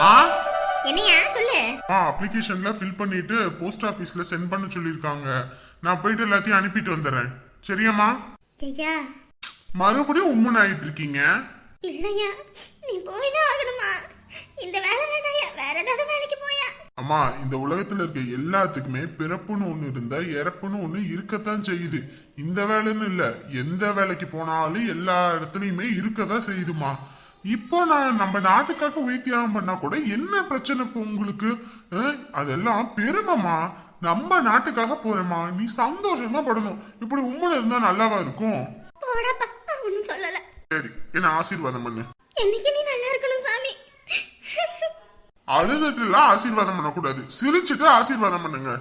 மா என்னையா? சொல்லு. ஆ அப்ளிகேஷன்ல ஃபில் பண்ணிட்டு போஸ்ட் ஆபீஸ்ல சென்ட் பண்ண சொல்லிருக்காங்க நான் போயிட்டு எல்லாத்தையும் அனுப்பிட்டு வந்துடுறேன். சரியாம்மா? ஐயா மறுபடியும் உம்முன்னு ஆயிட்டு இருக்கீங்க இல்லையா? நீ போய் தான் ஆகணுமா? இந்த வேலை வேணாயா வேற ஏதாவது வேலைக்கு போயா? அம்மா இந்த உலகத்துல இருக்க எல்லாத்துக்குமே பிறப்புன்னு ஒண்ணு இருந்தா இறப்புன்னு ஒண்ணு இருக்கத்தான் செய்யுது. இந்த வேலைன்னு இல்ல எந்த வேலைக்கு போனாலும் எல்லா இடத்துலயுமே இருக்கதான் செய்யுதுமா இப்போ நான் நம்ம நாட்டுக்காக உயிர் தியாகம் பண்ணா கூட என்ன பிரச்சனை இப்போ உங்களுக்கு? அதெல்லாம் பெருமைமா நம்ம நாட்டுக்காக போறேம்மா. நீ சந்தோஷம் தான் படணும். இப்படி உண்மையில இருந்தா நல்லாவா இருக்கும்? சொல்லல. சரி என்ன ஆசீர்வாதம் பண்ணு. என்னைக்கு நீ நல்லா இருக்கணும் சாமி? அழுதுட்டுலாம் ஆசீர்வாதம் பண்ணக்கூடாது. சிரிச்சுட்டு ஆசீர்வாதம் பண்ணுங்க.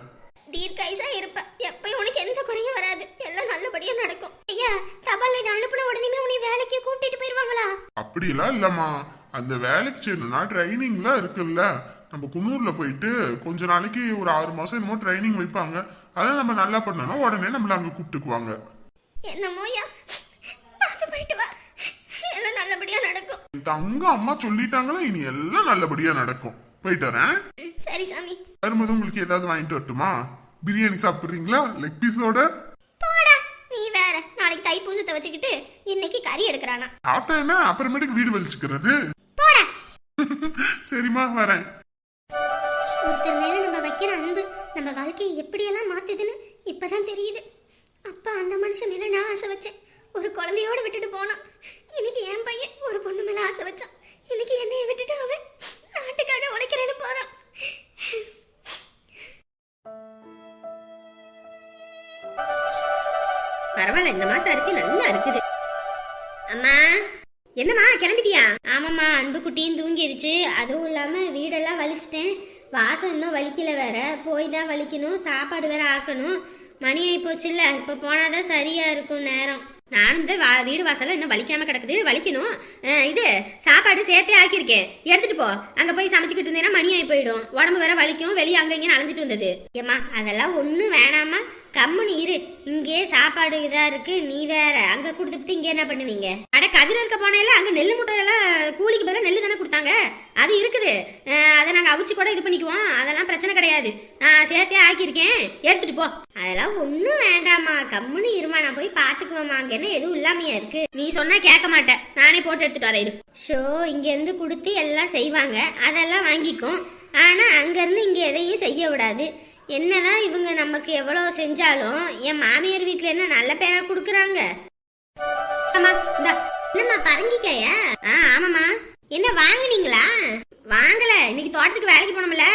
தீர்க்காயுசா இருப்ப. எப்பயும் உனக்கு எந்த குறையும் வராது. எல்லாம் நல்லபடியா நடக்கும். ஐயா தபால் இதை அனுப்புன உடனே உன்னை வேலைக்கு கூட்டிட்டு போயிருவாங்களா அப்படிலாம் இல்லம்மா. அந்த வேலைக்கு செய்யணும்னா ட்ரைனிங்லாம் இருக்குல்ல. நம்ம குன்னூர்ல போயிட்டு கொஞ்ச நாளைக்கு ஒரு ஆறு மாசம் என்னமோ ட்ரைனிங் வைப்பாங்க. அதை நம்ம நல்லா பண்ணோம்னா உடனே நம்மள அங்க கூப்பிட்டுக்குவாங்க. தங்க அம்மா சொல்லிட்டாங்களா இனி எல்லாம் நல்லபடியா நடக்கும். போயிட்டு வரேன். சரி சாமி. வரும்போது உங்களுக்கு ஏதாவது வாங்கிட்டு வரட்டுமா? பிரியாணி சாப்பிடுறீங்களா? லெக் பீஸோட தைப்பூசத்தை வச்சுக்கிட்டு இன்னைக்கு கறி எடுக்கிறானா. சாப்பிட்டா என்ன அப்புறமேட்டுக்கு வீடு வலிச்சுக்கிறது? போடா. சரிம்மா வரேன். ஒருத்தர் மேல நம்ம வைக்கிற அன்பு நம்ம வாழ்க்கையை எப்படியெல்லாம் மாத்துதுன்னு இப்பதான் தெரியுது. அப்பா அந்த மனுஷன் மேல நான் ஆசை வச்சேன். ஒரு குழந்தையோட விட்டுட்டு போனான். இன்னைக்கு என் பையன் ஒரு பொண்ணு மேல ஆசை வச்சான். இன்னைக்கு என்னைய விட்டுட்டு அவன் நாட்டுக்காக உழைக்கிறேன்னு போறான். பரவாயில்ல இந்த மாசம் அரிசி நல்லா இருக்குது. அம்மா என்னம்மா கிளம்பிட்டியா? ஆமாம்மா அன்பு குட்டியும் தூங்கிருச்சு அதுவும் இல்லாம வீடெல்லாம் வலிச்சிட்டேன். வாசம் இன்னும் வலிக்கல வேற. போய் தான் வலிக்கணும் சாப்பாடு வேற ஆக்கணும். மணி ஆகி போச்சுல்ல இப்போ போனாதான் சரியா இருக்கும் நேரம். நானும் இந்த வா வீடு வாசல்ல இன்னும் வலிக்காம கிடக்குது வலிக்கணும். இது சாப்பாடு சேர்த்தே ஆக்கியிருக்கேன். எடுத்துட்டு போ. அங்க போய் சமைச்சுக்கிட்டு இருந்தேன்னா மணி ஆகி போயிடும். உடம்பு வேற வலிக்கும் வெளியே அங்க இங்கே அலைஞ்சிட்டு வந்தது. ஏம்மா அதெல்லாம் ஒன்றும் வேணாமா கம்முனு இரு. இங்கே சாப்பாடு இதா இருக்கு நீ வேற. அங்க கொடுத்துட்டு இங்க என்ன பண்ணுவீங்க? அட கதிர இருக்க போனேல அங்க நெல்லு மூட்டை எல்லாம் கூலிக்கு பதிலாக நெல்லு தானே கொடுத்தாங்க. அது இருக்குது. அதை நாங்க அவிச்சு கூட இது பண்ணிக்குவோம். அதெல்லாம் பிரச்சனை கிடையாது. நான் சேர்த்தே ஆக்கியிருக்கேன். எடுத்துட்டு போ. அதெல்லாம் ஒன்றும் வேண்டாம்மா. கம்முனு இருமா. நான் போய் பாத்துக்குவேம்மா. அங்க என்ன எதுவும் இல்லாமையா இருக்கு. நீ சொன்னா கேட்க மாட்டேன். நானே போட்டு எடுத்துட்டு வரேன் ஷோ இங்கேருந்து கொடுத்து எல்லாம் செய்வாங்க. அதெல்லாம் வாங்கிக்கும். ஆனா அங்கேருந்து இங்கே எதையும் செய்ய விடாது என்னதான் இவங்க நமக்கு எவ்வளவு செஞ்சாலும் என் மாமியார் வீட்டில் என்ன நல்ல பேரா கொடுக்குறாங்க? அம்மா இந்தா என்னம்மா பரங்கிக்காயா? ஆ ஆமாம்மா. என்ன வாங்குனீங்களா? வாங்கல. இன்னைக்கு தோட்டத்துக்கு வேலைக்கு போனோம்ல.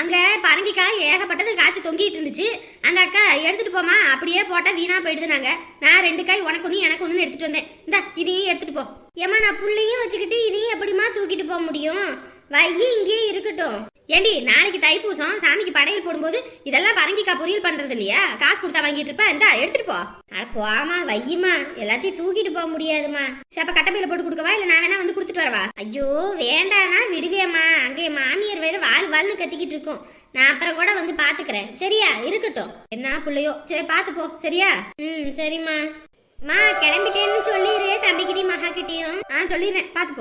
அங்க பரங்கிக்காய் ஏகப்பட்டது காய்ச்சி தொங்கிட்டு இருந்துச்சு. அந்த அக்கா எடுத்துட்டு போமா அப்படியே போட்டா வீணா போயிடுது நாங்க. நான் ரெண்டு காய் உனக்கு ஒண்ணு எனக்கு ஒண்ணு எடுத்துட்டு வந்தேன். இந்தா இதையும் எடுத்துட்டு போ. ஏமா நான் புள்ளையும் வச்சுக்கிட்டு இதையும் எப்படிமா தூக்கிட்டு போக முடியும்? வையி இங்கேயே இருக்கட்டும். ஏண்டி நாளைக்கு தைப்பூசம் சாமிக்கு படையல் போடும்போது இதெல்லாம் பரங்கிக்கா பொரியல் பண்றது இல்லையா? காசு கொடுத்தா வாங்கிட்டு இருப்பா இந்தா எடுத்துட்டு போ. அட போமா வையுமா எல்லாத்தையும் தூக்கிட்டு போக முடியாதுமா சரி அப்ப கட்டப்பையில போட்டு கொடுக்கவா? இல்ல நான் வேணா வந்து கொடுத்துட்டு வரவா? ஐயோ வேண்டானா விடுவேம்மா அங்கே மாமியார் வேற வாழ் வாழ்னு கத்திக்கிட்டு இருக்கும். நான் அப்புறம் கூட வந்து பாத்துக்கிறேன். சரியா? இருக்கட்டும். என்ன பிள்ளையோ? சரி பாத்து போ. சரியா? ம் சரிம்மா. மா கிளம்பிட்டேன்னு சொல்லிடு தம்பிக்கிட்டையும் மகா கிட்டையும் ஆ சொல்லிடுறேன். பாத்து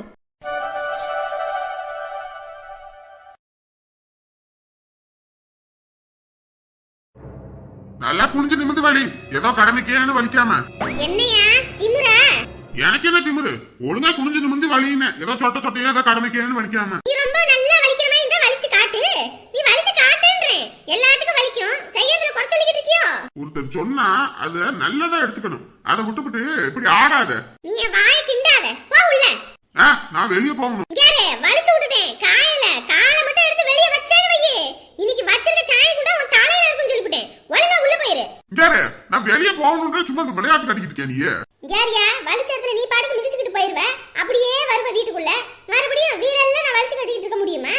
நல்லா குனிஞ்சு நிமிந்து வலி ஏதோ கடமைக்கேன்னு வலிக்காம. என்னையா? திமுற எனக்கு என்ன திமிரு? ஒழுங்கா குனிஞ்சு நிமிந்து வலின்னு. ஏதோ சொட்ட சொட்டையோ ஏதோ கடமைக்கேன்னு வலிக்காம. நீ ரொம்ப நல்லா வலிக்கிற மாதிரி இருந்தா வலிச்சு காட்டு. நீ வலிச்சு காட்டுன்றேன் எல்லாத்துக்கும் வலிக்கும். செய்யறதுல குறை சொல்லிக்கிட்டு இருக்கியோ? ஒருத்தர் சொன்னா அத நல்லதா எடுத்துக்கணும். அதை விட்டுவிட்டு இப்படி ஆடாத. நீ வாயை கிண்டாத. போ உள்ள. நான் வெளியே போகணும். கேளு வலிச்சு விட்டுட்டேன் காயல காலை மட்டும் எடுத்து வெளிய வச்சேன்னு வையே இன்னைக்கு வச்சிருக்க சாயம் கூட உன் தலையில இருக்கும்னு சொல்லிவிட்டேன் ஒழுங்கா உள்ள இங்காரு நான் வெளியே போகணுன்ற சும்மா இந்த விளையாட்டு கட்டிக்கிட்டு இருக்கேன் நீ யாரியா வலிச்ச இடத்துல நீ பாட்டுக்கு மிதிச்சுக்கிட்டு போயிருவ. அப்படியே வருவ வீட்டுக்குள்ள. மறுபடியும் வீடெல்லாம் நான் வலிச்சு கட்டிட்டு இருக்க முடியுமா?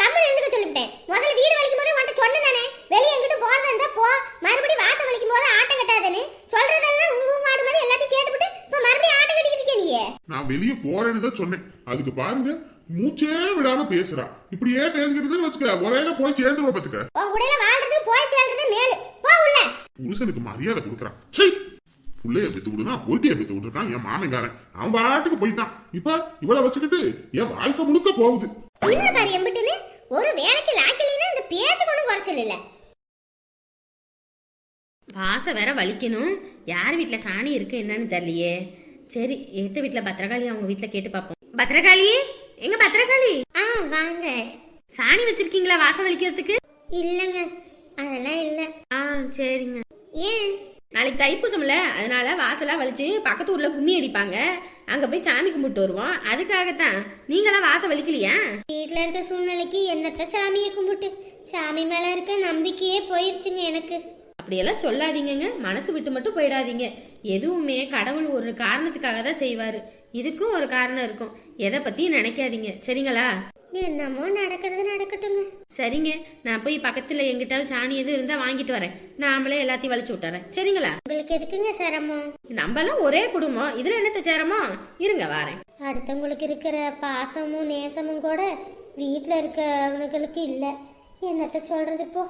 கம்மல் இருந்துக்க சொல்லிவிட்டேன். முதல்ல வீடு வலிக்கும் போது உன்ட்ட சொன்னதானே வெளியே எங்கிட்டு போறதா இருந்தா போ. மறுபடியும் வாசல் வலிக்கும் போது ஆட்டம் கட்டாதேன்னு. சொல்றதெல்லாம் உங்க ஆடு மாதிரி எல்லாத்தையும் கேட்டுவிட்டு இப்ப மறுபடியும் ஆட்டம் கட்டிக்கிட்டு இருக்க நீயே. நான் வெளியே போறேன்னு தான் சொன்னேன். அதுக்கு பாருங்க மூச்சே விடாம பேசுறா. இப்படியே பேசிக்கிட்டு வச்சுக்க ஒரே போய் சேர்ந்துருவா பாத்துக்க. உன் கூட வாழ்றது போய் சேர்றது மேலு போ உள்ள புருஷனுக்கு மரியாதை கொடுக்குறான். சரி புள்ளைய பெத்து விடுனா ஒருத்திய பெத்து விட்டுருக்கான் என் மாமன்காரன். அவன் பாட்டுக்கு போயிட்டான். இப்ப இவளை வச்சுக்கிட்டு என் வாழ்க்கை முழுக்க போகுது. ஒரு வேலைக்கு லாக்கலினா இந்த பேச்சு கொண்டு குறைச்சல் இல்ல வாச வேற வலிக்கணும். யார் வீட்ல சாணி இருக்கு என்னன்னு தெரியலையே. சரி எத்த வீட்ல பத்திரகாளி அவங்க வீட்ல கேட்டு பாப்போம் பத்திரகாளி? எங்க பத்திரகாளி? ஆ வாங்க. சாணி வச்சிருக்கீங்களா வாசம் வலிக்கிறதுக்கு? இல்லங்க அதெல்லாம் இல்ல. ஆ சரிங்க. ஏன்? நாளைக்கு தைப்பூசம்ல அதனால வாசலா வலிச்சு பக்கத்து ஊர்ல கும்மி அடிப்பாங்க. அங்க போய் சாமி கும்பிட்டு வருவோம். அதுக்காகத்தான். நீங்களாம் வாச வலிக்கலையா? வீட்டில் இருக்க சூழ்நிலைக்கு என்னத்த சாமியை கும்பிட்டு? சாமி மேலே இருக்க நம்பிக்கையே போயிருச்சுங்க எனக்கு. அப்படியெல்லாம் சொல்லாதீங்கங்க. மனசு விட்டு மட்டும் போயிடாதீங்க. எதுவுமே கடவுள் ஒரு காரணத்துக்காக தான் செய்வாரு. இதுக்கும் ஒரு காரணம் இருக்கும். எதை பத்தியும் நினைக்காதீங்க. சரிங்களா? என்னமோ நடக்கிறது நடக்கட்டுங்க. சரிங்க. நான் போய் பக்கத்துல எங்கிட்டாவது சாணி எதுவும் இருந்தா வாங்கிட்டு வரேன். நாமளே எல்லாத்தையும் வலிச்சு விட்டுறேன். சரிங்களா? உங்களுக்கு எதுக்குங்க சிரமம்? நம்மலாம் ஒரே குடும்பம். இதுல என்னத்த சேரமோ இருங்க வரேன். அடுத்தவங்களுக்கு இருக்கிற பாசமும் நேசமும் கூட வீட்டில் இருக்கவனுங்களுக்கு இல்லை. என்னத்த சொல்றது இப்போ?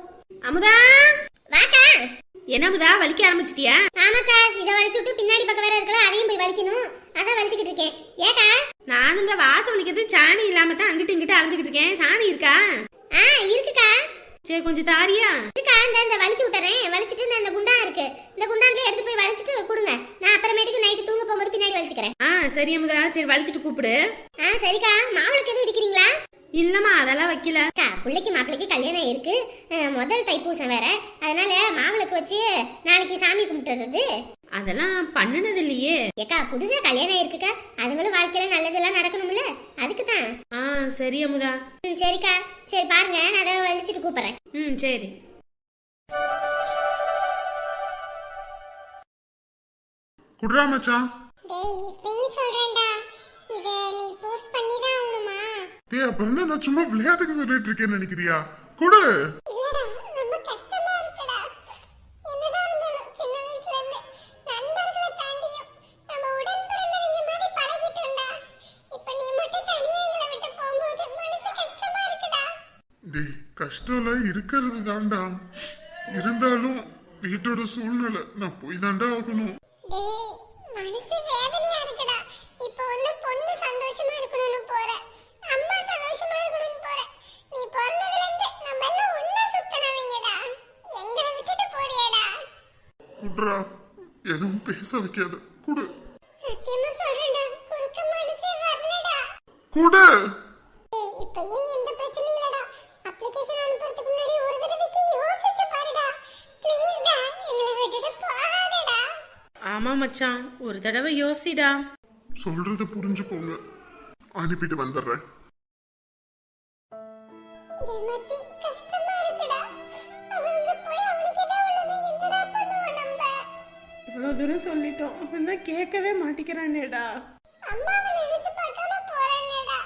அமுதா! வாக்கா என்ன அமுதா வலிக்க ஆரம்பிச்சிட்டியா? ஆமாக்கா இதை வலிச்சு விட்டு பின்னாடி பக்கம் வேற இருக்கல அதையும் போய் வலிக்கணும். அதான் வலிச்சுக்கிட்டு இருக்கேன். ஏக்கா? நானும் இந்த வாசம் வலிக்கிறது சாணி இல்லாம தான் அங்கிட்டு இங்கிட்டு அலைஞ்சுக்கிட்டு இருக்கேன். சாணி இருக்கா? ஆ இருக்குக்கா. சரி கொஞ்சம் தாரியா? இருக்கா இந்த இந்த வலிச்சு விட்டுறேன். வலிச்சிட்டு இந்த இந்த குண்டா இருக்கு. இந்த குண்டான்ல எடுத்து போய் வலிச்சிட்டு கொடுங்க. நான் அப்புறமேட்டுக்கு நைட்டு தூங்க போகும்போது பின்னாடி வலிச்சுக்கிறேன். ஆ சரி அமுதா. சரி வலிச்சிட்டு கூப்பிடு. ஆ சரிக்கா. மாவுளுக்கு எதுவும் இடிக்கிறீங்களா? இல்லம்மா அதெல்லாம் வைக்கல. அக்கா பிள்ளைக்கு மாப்பிள்ளைக்கு கல்யாணம் இருக்கு. அஹ், முதல் தைப்பூசம் வேற. அதனால மாவிளக்கு வச்சு நாளைக்கு சாமி கும்பிட்டுறது. அதெல்லாம் பண்ணுனது இல்லையே. ஏக்கா புதுசா கல்யாணம் இருக்குக்கா அதுங்களும் வாழ்க்கையில நல்லதெல்லாம் நடக்கணும்ல. அதுக்கு தான் ஆ சரி அமுதா. ம், சரிக்கா. சரி பாருங்க. நான் அதை வலிச்சிட்டு கூப்பிடுறேன். ம் சரி. குடுறா மச்சான். டேய் இப்பயும் சொல்றேன்டா. இத நீ போஸ்ட் பண்ணி தான் டேய் அப்புறம் என்ன நான் சும்மா விளையாட்டுக்கு சொல்லிட்டு இருக்கேன்னு நினைக்கிறியா? குடு. கஷ்டம்லாம் இருக்கிறது தான்டா. இருந்தாலும் வீட்டோட சூழ்நிலை நான் போய் தாண்டா ஆகணும். பேச வைக்காத குடு. சத்தியமா சொல்றேன்டா. கொடுக்க மனசே வரலடா. குடு. ஏய், இப்ப ஏன் எந்த பிரச்சனையும் இல்லடா. அப்ளிகேஷன் அனுப்புறதுக்கு முன்னாடி ஒரு தடவைக்கு யோசிச்சு பாருடா. ப்ளீஸ்டா எங்களை விட்டுட்டு போகாதடா. ஆமா மச்சான். ஒரு தடவை யோசிடா. சொல்றத புரிஞ்சுக்கோங்க. அனுப்பிட்டு வந்துடுறேன். மச்சி இவ்வளோ தூரம் சொல்லிட்டோம். தான் கேட்கவே மாட்டேங்கிறானேடா. அம்மாவை நினைச்சு பார்க்காம போறேன்டா.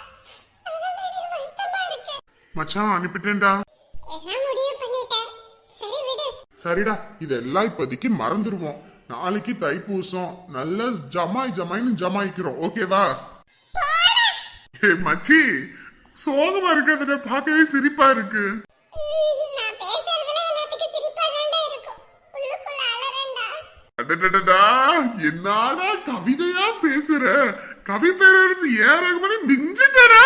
அதான் எனக்கு வருத்தமா இருக்கு. மச்சான் அனுப்பிட்டேன்டா. எல்லாம் முடிவு பண்ணிட்டேன். சரி விடு. சரிடா இதெல்லாம் இப்போதைக்கு மறந்துடுவோம் நாளைக்கு தைப்பூசம். நல்ல ஜமாய் ஜமாய்னு ஜமாய்க்கிறோம். ஓகேவா? ஏ மச்சி சோகமா இருக்கிறத பார்க்கவே சிரிப்பா இருக்கு நான் பேசுறதுல எல்லாத்துக்கும் சிரிப்பா தான்டா இருக்கும் உள்ளுக்குள்ள அலறேன்டா அடடடடா என்னடா கவிதையா பேசுற? கவி பேரரசு ஏறகுமணி மிஞ்சிட்டடா.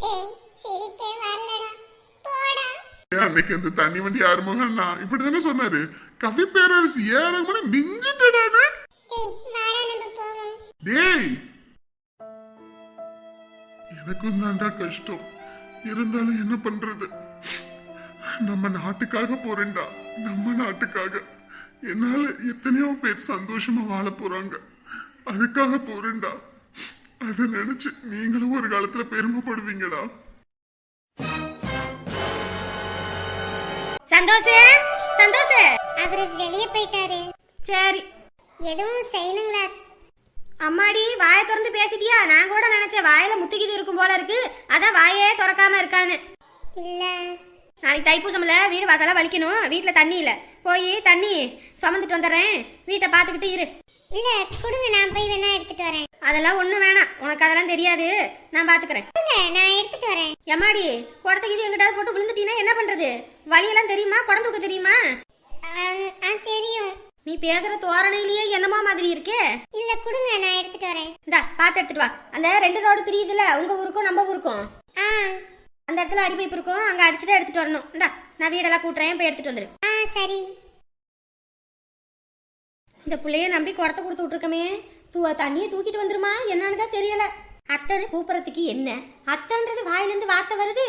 ஏய் சிரிப்பே வரலடா. போடா. ஏன் அன்னைக்கு அந்த தண்ணி வண்டி ஆறுமுகம்னா இப்படிதானே சொன்னாரு. கவி பேரரசு வாடா நம்ம போவோம். டேய் எனக்கும் தாண்டா கஷ்டம். இருந்தாலும் என்ன பண்றது? நம்ம நாட்டுக்காக போறேன்டா. நம்ம நாட்டுக்காக. என்னால எத்தனையோ பேர் சந்தோஷமா வாழ போறாங்க. அதுக்காக போறேன்டா. அதை நினைச்சு நீங்களும் ஒரு காலத்துல பெருமைப்படுவீங்கடா. சந்தோஷ் சந்தோஷ். அவரு வெளியே போயிட்டாரு. சரி. எதுவும் செய்யணுங்களா? அம்மாடி வாயை திறந்து பேசிட்டியா? நான் கூட நினைச்சேன் வாயில முத்துக்கிது இருக்கும் போல இருக்கு. அதான் வாயே திறக்காம இருக்கான்னு. இல்ல. நாளைக்கு தைப்பூசம்ல வீடு வாசலா வலிக்கணும். வீட்டுல தண்ணி இல்ல. போய் தண்ணி சுமந்துட்டு வந்துடுறேன். வீட்டை பார்த்துக்கிட்டு இரு. இல்ல கொடுங்க நான் போய் வேணா எடுத்துட்டு வரேன். அதெல்லாம் ஒண்ணும் வேணாம். உனக்கு அதெல்லாம் தெரியாது. நான் பாத்துக்கிறேன் கொடுங்க நான் எடுத்துட்டு வரேன். எம்மாடி குடத்துக்கு இது எங்கிட்டாவது போட்டு விழுந்துட்டீங்கன்னா என்ன பண்றது? வழியெல்லாம் தெரியுமா? குடம் தூக்க தெரியுமா? தெரியும். நீ பேசுற தோரணையிலேயே என்னமா மாதிரி இருக்கே. இல்ல கொடுங்க நான் எடுத்துட்டு வரேன். இந்தா பார்த்து எடுத்துட்டு வா. அந்த ரெண்டு ரோடு பிரியுதுல உங்க ஊருக்கும் நம்ம ஊருக்கும். அந்த இடத்துல அடி பைப் இருக்கும். அங்க அடிச்சுதான் எடுத்துட்டு வரணும். இந்தா நான் வீடெல்லாம் கூட்டுறேன். போய் எடுத்துட்டு வந்துரு. ஆ சரி. இந்த புள்ளைய நம்பி குடத்தை கொடுத்து விட்டுருக்கமே. தூ தண்ணியை தூக்கிட்டு வந்துருமா? என்னன்னு தான் தெரியல. அத்தனை கூப்பிடறதுக்கு என்ன? அத்தன்றது வாயிலேருந்து வார்த்தை வருது?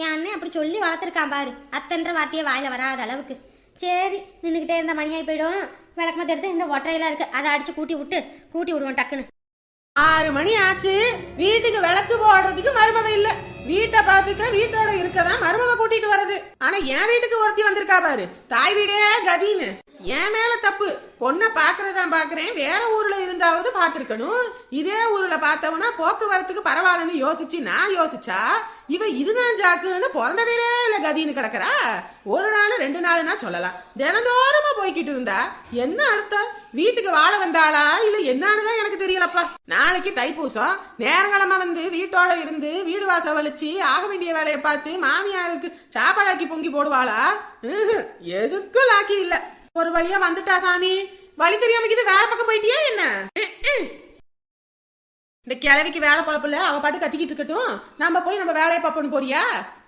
என் அண்ணன் அப்படி சொல்லி வளர்த்துருக்கான் பாரு. அத்தன்ற வார்த்தையே வாயில வராத அளவுக்கு. சரி நின்றுக்கிட்டே இருந்த மணியாகி போயிடும். விளக்கமத்தை எடுத்து இந்த ஒற்றையில இருக்கு. அதை அடிச்சு கூட்டி விட்டு கூட்டி விடுவோம் டக்குன்னு. ஆறு மணி ஆச்சு. வீட்டுக்கு விளக்கு போடுறதுக்கு மருமக இல்ல. வீட்டை பாத்துக்க வீட்டோட இருக்கதான் மருமக கூட்டிட்டு வர்றது. ஆனா என் வீட்டுக்கு ஒருத்தி வந்திருக்கா பாரு. தாய் வீடே கதின்னு. என் மேல தப்பு. பொண்ணை பாக்குறதான் பாக்குறேன் வேற ஊர்ல இருந்தாவது பாத்திருக்கணும் இதே ஊர்ல பார்த்தவனா போக்குவரத்துக்கு பரவாயில்லன்னு யோசிச்சு நான் யோசிச்சா இவ இதுதான் ஜாக்குன்னு பிறந்த வீடே இல்ல கதின்னு கிடக்குறா? ஒரு நாள் ரெண்டு நாள்னா சொல்லலாம். தினந்தோறமா போய்கிட்டு இருந்தா என்ன அர்த்தம்? வீட்டுக்கு வாழ வந்தாளா? இல்ல என்னானுதான் எனக்கு தெரியலப்பா. நாளைக்கு தைப்பூசம். நேரங்களமா வந்து வீட்டோட இருந்து வீடு வாசல் வலிச்சு ஆக வேண்டிய வேலையை பார்த்து மாமியாருக்கு சாப்பாடாக்கி பொங்கி போடுவாளா? எதுக்கும் லாக்கி இல்ல. ஒரு வழியா வந்துட்டா சாமி. வழி தெரியாமக்கு இது வேற பக்கம் போயிட்டியா என்ன? இந்த கிழவிக்கு வேலை பழப்பில்ல அவ பாட்டு கத்திக்கிட்டு இருக்கட்டும். நம்ம போய் நம்ம வேலையை பார்ப்போம்னு போறியா?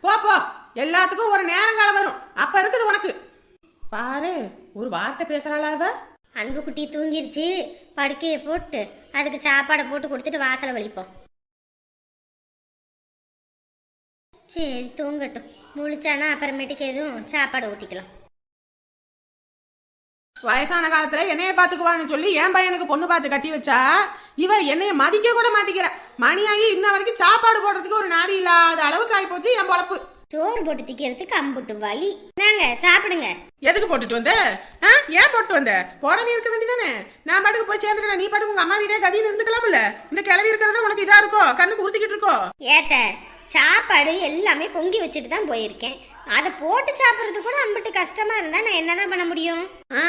போ போ. எல்லாத்துக்கும் ஒரு நேரங்காலம் வரும். அப்ப இருக்குது உனக்கு. பாரு ஒரு வார்த்தை பேசுறாளா அவ? அன்பு குட்டி தூங்கிருச்சு. படுக்கையை போட்டு அதுக்கு சாப்பாடை போட்டு கொடுத்துட்டு வாசலை வலிப்போம். சரி தூங்கட்டும். முழிச்சானா அப்புறமேட்டுக்கு எதுவும் சாப்பாடு ஊட்டிக்கலாம். வயசான காலத்துல என்னைய பாத்துக்குவான்னு சொல்லி என் பையனுக்கு பொண்ணு பார்த்து கட்டி வச்சா இவ என்னைய மதிக்க கூட மாட்டேங்கிற. மணியாகி இன்ன வரைக்கும் சாப்பாடு போடுறதுக்கு ஒரு நாதி இல்லாத அளவுக்கு ஆகி போச்சு என் பொழப்பு. சோறு போட்டு திக்கிறதுக்கு அம்புட்டு வலி. நாங்க சாப்பிடுங்க. எதுக்கு போட்டுட்டு வந்த? ஏன் போட்டு வந்த? போடவே இருக்க வேண்டியதானே? நான் பாட்டுக்கு போய் சேர்ந்துட்டேன் நீ பாட்டுக்கு உங்க அம்மா வீடே கதின்னு இருந்துக்கலாம்ல? இந்த கிளவி இருக்கிறது உனக்கு இதா இருக்கோ? கண்ணுக்கு உறுத்திக்கிட்டு இருக்கோ? ஏத்த சாப்பாடு எல்லாமே பொங்கி வச்சுட்டு தான் போயிருக்கேன். அதை போட்டு சாப்பிட்றது கூட அம்பிட்டு கஷ்டமா இருந்தா நான் என்னதான் பண்ண முடியும்? ஆ,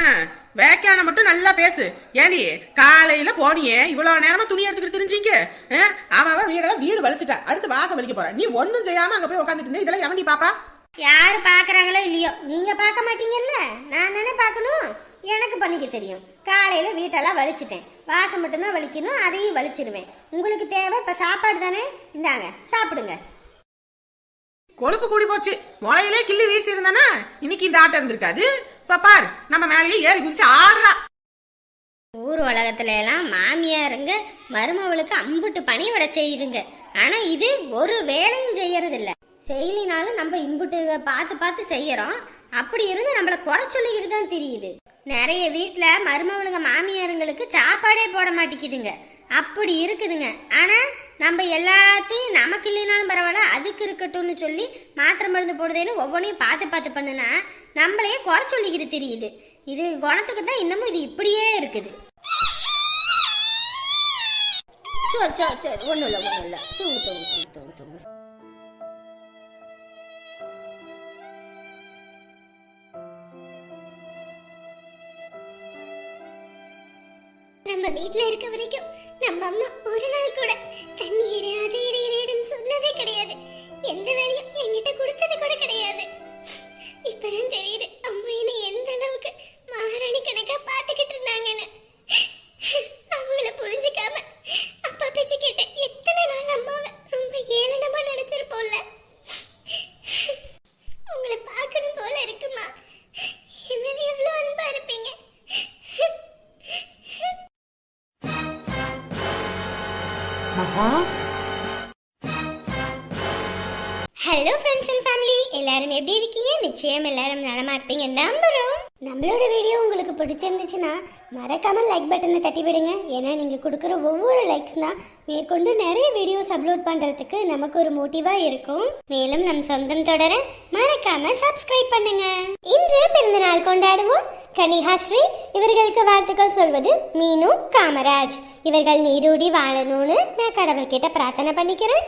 வேக்கான மட்டும் நல்லா பேசு. ஏடி காலையில போனியே இவ்வளவு நேரமா துணி எடுத்துக்கிட்டு தெரிஞ்சிங்க? அவன் வீடெல்லாம் வீடு வலிச்சுட்டா. அடுத்து வாசம் வலிக்க போற. நீ ஒண்ணும் செய்யாம அங்க போய் உட்காந்துட்டு இருந்த இதெல்லாம் எவன்டி பாப்பா? யாரு பாக்குறாங்களோ இல்லையோ நீங்க பார்க்க மாட்டீங்கல்ல? நான் தானே பார்க்கணும். எனக்கு பண்ணிக்க தெரியும். காலையில வீட்டெல்லாம் வலிச்சிட்டேன். வாசம் மட்டும்தான் வலிக்கணும் அதையும் வலிச்சிடுவேன். உங்களுக்கு தேவை இப்ப சாப்பாடு தானே? இந்தாங்க சாப்பிடுங்க. கொழுப்பு கூடி போச்சு. முளையிலே கிள்ளி வீசி இருந்தானா இன்னைக்கு இந்த ஆட்டம் இருந்திருக்காது. இப்ப பாரு நம்ம மேலேயே ஏறி குதிச்சு ஆடுறா. ஊர் உலகத்துல எல்லாம் மாமியாருங்க மருமவளுக்கு அம்புட்டு பணி விட செய்யுதுங்க. ஆனா இது ஒரு வேலையும் செய்யறது இல்ல செய்யலினாலும் நம்ம இம்புட்டு பார்த்து பார்த்து செய்யறோம். அப்படி இருந்து நம்மள குறை சொல்லிக்கிட்டு தான் தெரியுது. நிறைய வீட்டில் மருமவளுங்க மாமியாருங்களுக்கு சாப்பாடே போட மாட்டேங்குதுங்க அப்படி இருக்குதுங்க. ஆனால் நம்ம எல்லாத்தையும் நமக்கு இல்லைனாலும் பரவாயில்ல அதுக்கு இருக்கட்டும்னு சொல்லி மாத்திரை மருந்து போடுதேன்னு ஒவ்வொன்றையும் பார்த்து பார்த்து பண்ணுனா நம்மளையே குறை சொல்லிக்கிட்டு தெரியுது. இது குணத்துக்கு தான் இன்னமும் இது இப்படியே இருக்குது. சரி சரி சரி. ஒன்றும் இல்லை ஒன்றும் இல்லை. தூங்கு தூங்கு தூங்கு தூங்கு தூங்கு. நம்ம வீட்ல இருக்க வரைக்கும் நம்ம அம்மா ஒரு நாள் கூட தண்ணி எடு அது எடு இது எடுன்னு சொன்னதே கிடையாது. எந்த வேலையும் என்கிட்ட கொடுத்தது கூட கிடையாது. இப்பதான் தெரியுது. எப்படி இருக்கீங்க? நிச்சயம் எல்லாரும் நலமா இருப்பீங்க நம்புறோம். நம்மளோட வீடியோ உங்களுக்கு பிடிச்சிருந்துச்சுன்னா மறக்காம லைக் பட்டனை தட்டி விடுங்க. ஏன்னா நீங்க கொடுக்குற ஒவ்வொரு லைக்ஸ் தான் மேற்கொண்டு நிறைய வீடியோஸ் அப்லோட் பண்றதுக்கு நமக்கு ஒரு மோட்டிவா இருக்கும். மேலும் நம் சொந்தம் தொடர மறக்காம சப்ஸ்கிரைப் பண்ணுங்க. இன்று பிறந்தநாள் கொண்டாடுவோம் கனிகா ஸ்ரீ. இவர்களுக்கு வாழ்த்துக்கள் சொல்வது மீனு காமராஜ். இவர்கள் நீரூடி வாழணும்னு நான் கடவுள்கிட்ட பிரார்த்தனை பண்ணிக்கிறேன்.